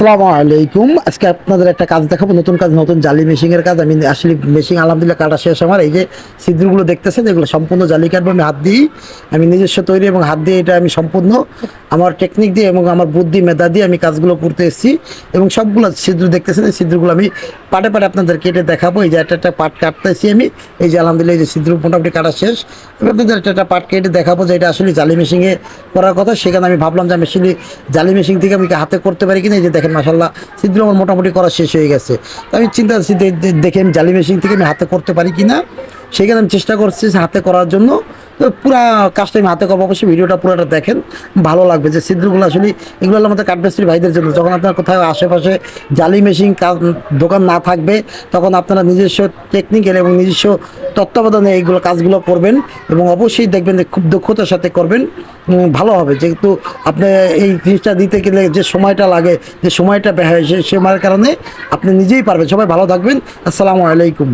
আসসালামু আলাইকুম। আজকে আপনাদের একটা কাজ দেখাবো, নতুন কাজ, নতুন জালি মেশিংয়ের কাজ। আমি আসলে মেশিং আলহামদুলিল্লাহ কাটা শেষ আমার। এই যে ছিদ্রগুলো দেখতেছেন, এগুলো সম্পূর্ণ জালি কাটবো আমি হাত দিই। আমি নিজস্ব তৈরি এবং হাত দিয়ে এটা আমি সম্পূর্ণ আমার টেকনিক দিয়ে এবং আমার বুদ্ধি, মেধা দিয়ে আমি কাজগুলো করতে এসেছি। এবং সবগুলো ছিদ্র দেখতেছেন, এই ছিদ্রগুলো আমি পাটে পাটে আপনাদের কেটে দেখাবো। এই যে একটা একটা পাট কাটতেছি আমি। এই যে আলহামদুলিল্লাহ এই যে ছিদ্র মোটামুটি কাটা শেষ। আমি আপনাদের একটা একটা পাট কেটে দেখাবো যে এটা আসলে জালি মেশিংয়ে করার কথা। সেখানে আমি ভাবলাম যে আমি আসলে জালি মেশিন থেকে আমি হাতে করতে পারি কিনা? এই যে দেখেন মাসাল্লাহ ছিদ্র আমার মোটামুটি করা শেষ হয়ে গেছে। আমি চিন্তা দেখে আমি জালি মেশিন থেকে আমি হাতে করতে পারি কিনা। সেখানে আমি চেষ্টা করছি হাতে করার জন্য। তো পুরা কাজটা আমি হাতে করব অবশ্যই ভিডিওটা পুরোটা দেখেন। ভালো লাগবে যে ছিদ্রগুলো আসলে এগুলো আমাদের কাঠমিস্ত্রি ভাইদের জন্য। যখন আপনার কোথাও আশেপাশে জালি মেশিন দোকান না থাকবে, তখন আপনারা নিজস্ব টেকনিক্যাল এবং নিজস্ব তত্ত্বাবধানে এইগুলো কাজগুলো করবেন এবং অবশ্যই দেখবেন যে খুব দক্ষতার সাথে করবেন। ভালো হবে। যেহেতু আপনি এই জিনিসটা দিতে গেলে যে সময়টা লাগে, যে সময়টা ব্যয় হয় সেই সময়ের কারণে আপনি নিজেই পারবেন। সবাই ভালো থাকবেন। আসসালামু আলাইকুম।